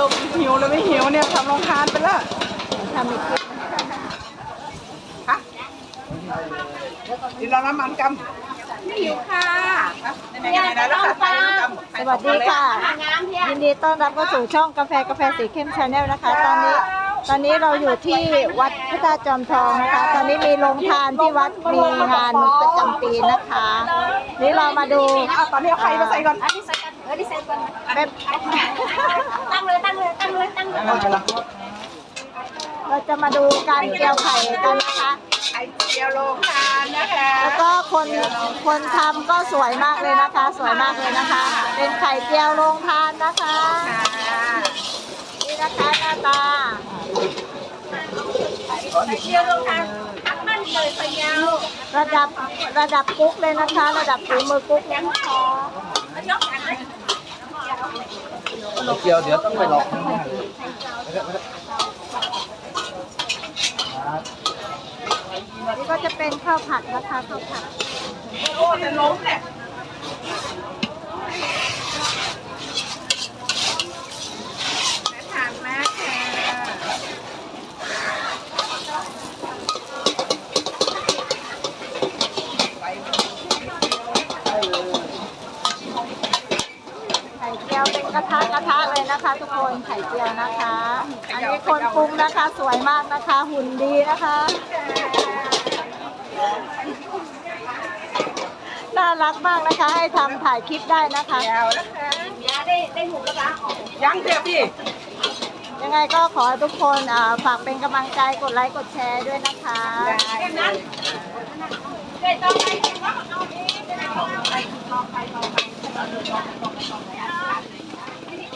รุปหิวหรือไม่หิวเนี่ยทำรองทานไปแล้วทำอีกคลิปฮะดินเราน้ำมันกำไม่หิวค่ะไหนๆๆๆแล้วค่ะใส่น้ำกำสวัสดีค่ะ ยินดีต้อนรับเข้าสู่ช่องกาแฟกาแฟสีเข้มชาแนลนะคะ ตอนนี้ตอนนี้เราอยู่ที่วัดพระธาตุจอมทองนะคะ ตอนนี้มีโรงทานที่วัดมีงานประจำปีนะคะ นี่เรามาดูเอาตอนนี้เอาไข่มาใส่ก่อนอันนี้ ใส่กันเออที่ใส่กันแบบตั้งเลยตั้งเลยตั้งเลยตั้งเลยเราจะมาดูการเจียวไข่กันนะคะไข่เจียวโรงทานนะคะ แล้วก็คนคนทำก็สวยมากเลยนะคะ สวยมากเลยนะคะ เป็นไข่เจียวโรงทานนะคะค่ะนี่นะคะหน้าตาเที่ยวลงทางทักมันเลยพะเยาระดับระดับกุ๊กเลยนะคะ ระดับฝีมือกุ๊กเลยนะคะมันยกกัน เกียวเดี๋ยวต้องไปรอข้างหน้าเลยนี่ก็จะเป็นข้าวผัดนะคะข้าวผัดโอ้จะล้มเนี่ยาทานมากค่ะ ไข่ เจียวเป็นกระทะกระทะเลยนะคะ ทุกคนไข่เจียวนะคะ อันนี้คนปรุงนะคะสวยมากนะคะ หุ่นดีนะคะ น่ารักมากนะคะ ให้ทำถ่ายคลิปได้นะคะยาวนะคะยาได้ได้หมูกระทะออกยังเดียวพี่ ยังไงก็ขอให้ทุกคนอ่าฝากเป็นกำลังใจกดไลค์กดแชร์ด้วยนะคะแค่นั้นได้ต้องไปว่าเอาเองได้ต้องไปลองไปลองไป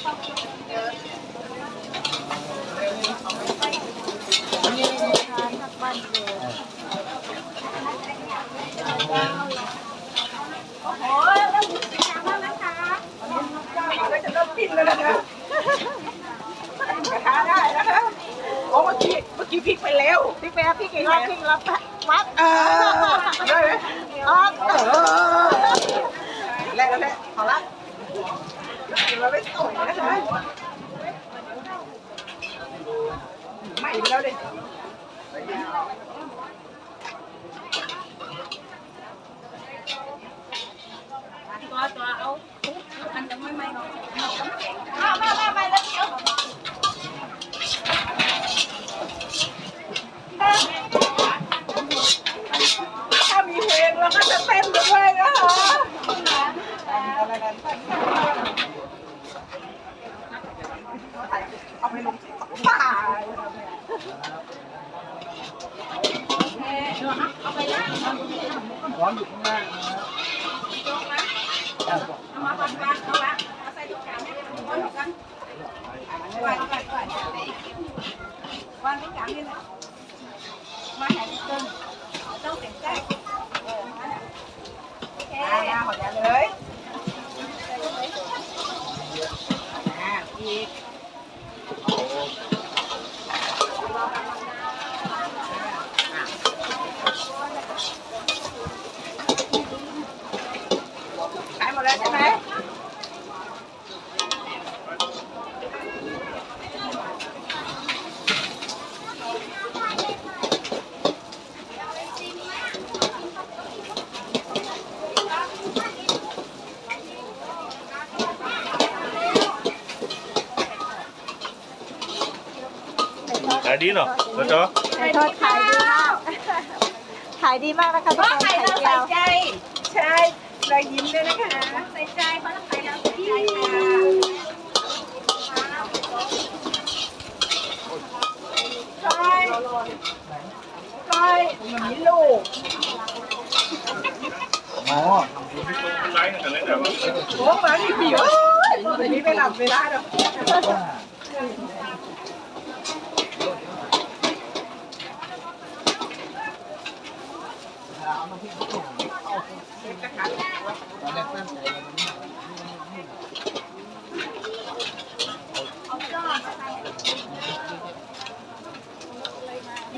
ทักบ้านเกิดโอ้โหแล้วหมูสีชามากนะคะก็จะเริ่มปิ้นแล้วนะคะกระทะได้นะคะโอ้เมื่อกี้เมื่อกี้พลิกไปแล้วพี่แป๊บพี่กี่รอบพี่รับวัดเออได้ไหมออกเออแล้วแล้วแล้วพอละ เราไม่ส่งนะคะไม่แล้วเด็ตัวตัวเอามันจะไม่ไม่เนาะมามามาไปแล้วเดี๋ยวถ้ามีเพลงเราก็จะเต้นด้วยนะคะ เอาไปลงป่าร้อนอยู่ข้างล่างนะเอามาปันปันเอาละเอาใส่ลูกกาไม่ได้วางกันวางกันวางวางลูกกานี่นะมาแห่งต้นต้องเสียงใจโอเคอ่ามาหอดเลยอ่าอีกขายหมดแล้วใช่ไหม ขายดีเนาะแล้วจ๊อไข่ทอดขายดีมากขายดีมากนะคะทุกเพราะคนใครไข่เราเจีใส่ยวใจใช่รอยยิ้มด้วยนะคะใส่ใจเพราะใครเราใส่ใจค่ะก้อยก้อยมีลูกหมอไลฟ์กันเลยแต่ว่าโอ้มาที่ผิวตอนนี้ไม่หลับไม่ได้หรอก แ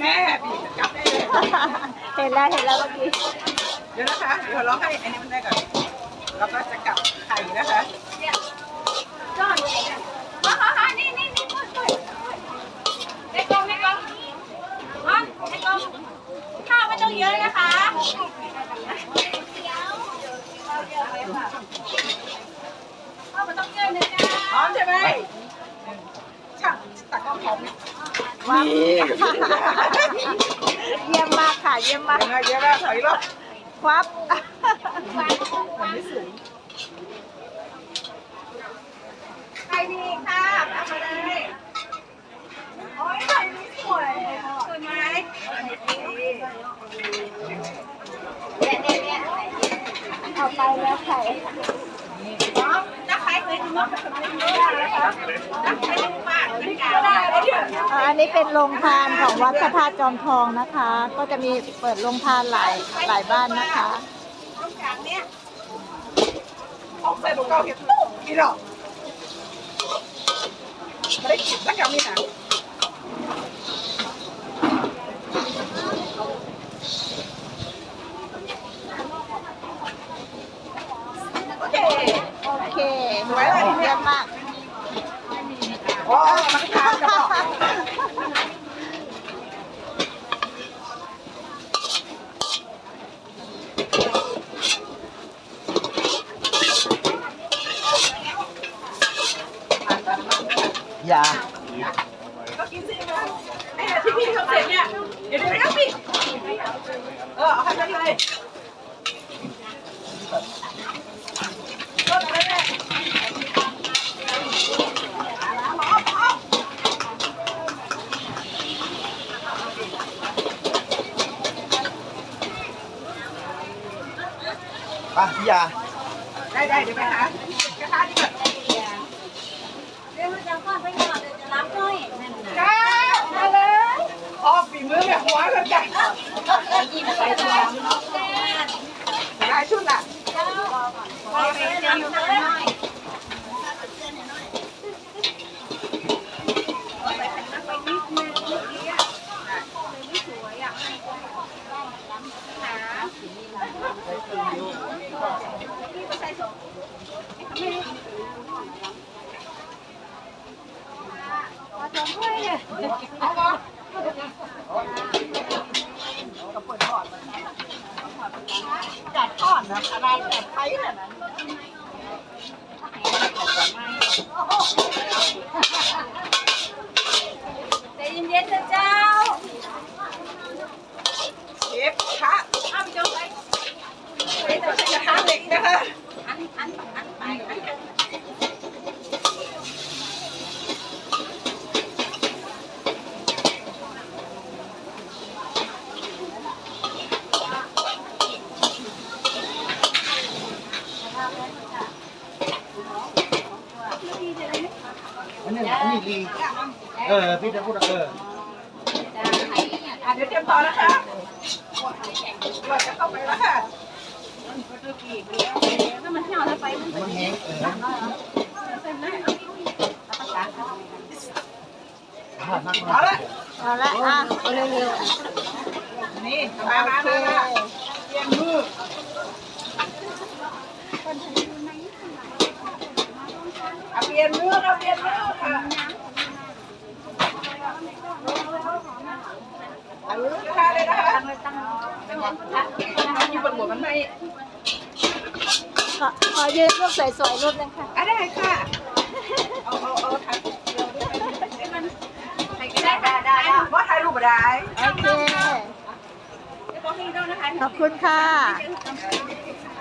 ม่จับเห็นแล้วเห็นแล้วเมื่อกี้เดี๋ยวนะคะเดี๋ยวเราให้อันนี้มันได้ก่อนแล้วก็จะกลับไข่นะคะนี่นี่นี่ช่วยช่วยในกองในกองฮะในกอง ดเลยค่ะฮ่าฮ่านี่นี่นี่เยอะนะคะพร้อมใช่ไหมช่างตัดกล้องพร้อมไหมว้าวเยี่ยมมากค่ะ เยี่ยมมากยังไงเยอะมากถอยรอบครับใครมีค่ะเอามาเลยโอ้ยใครมีสวยสวยไหมเนี่ยเนี่ยเนี่ย เอาไปแล้วไข่ ถ้าใครเคยดูนกกระสุนเล่นไม่ได้นะคะถ้าใครดูมากไม่ได้เลยเนี่ย อันนี้เป็นโรงทานของวัดพระธาตุจอมทองนะคะ ก็จะมีเปิดโรงทานหลายหลายบ้านนะคะตรงกลางเนี่ยออกใส่ลูกเก้าเห็ดตุ๊กกี่ดอกไม่ได้กินแล้วกคำนี่นะโอเค โอเคเยี่ยมมากโอ้มันทานจะบอกอย่าก็กินสิคะไอ้เนี่ยที่พี่ทำเสร็จเนี่ย เดี๋ยวเดี๋ยวนะพี่ เออ เอาให้ได้เลยก็ได้แหละ ไปพี่ยา ได้ได้เดี๋ยวไปหากระทะดีกว่าเรื่องจะข้อไปหน่อยจะล้างด้วยนั่นนะจ้ามาเลยพ่อฝีมือแบบหัวเลยจ้ะยิ้มใส่ตัวหลายชุดล่ะ พอไปเจออยู่หน่อย จัดทอดนะอะไรจัดไปน่นะใจเย็นๆนะเจ้าเชฟคะเอาไปเจ้าไปเชฟจะใช้กระทะเหล็กนะคะ อันอันอันไปอัน อันนี้อันนี้ลี เออ พี่จะพูดเอออะเดี๋ยวเตรียมต่อนะคะเราจะเข้าไปแล้วค่ะถ้ามันเหี่ยวแล้วไปมันมันแห้งเอออ่านักเอาละเอาละอะเร็วนี่มาโอมาเคมาเตรียมมือเอาเปลี่ยนมือเปลี่ยนมือค่ะ อามือกระทะเลยนะคะมันอยู่บนหัวมันไหมขอขอยืนรูปสวยๆรูปหนึงค่ะอะได้ค่ะ เอาเอาเอาถ่ายรูปเดียวได้ไหมได้ได้ได้ว่าถ่ายรูปมาได้โอเคเดี๋ยวบอกให้ดูนะคะขอบคุณค่ะ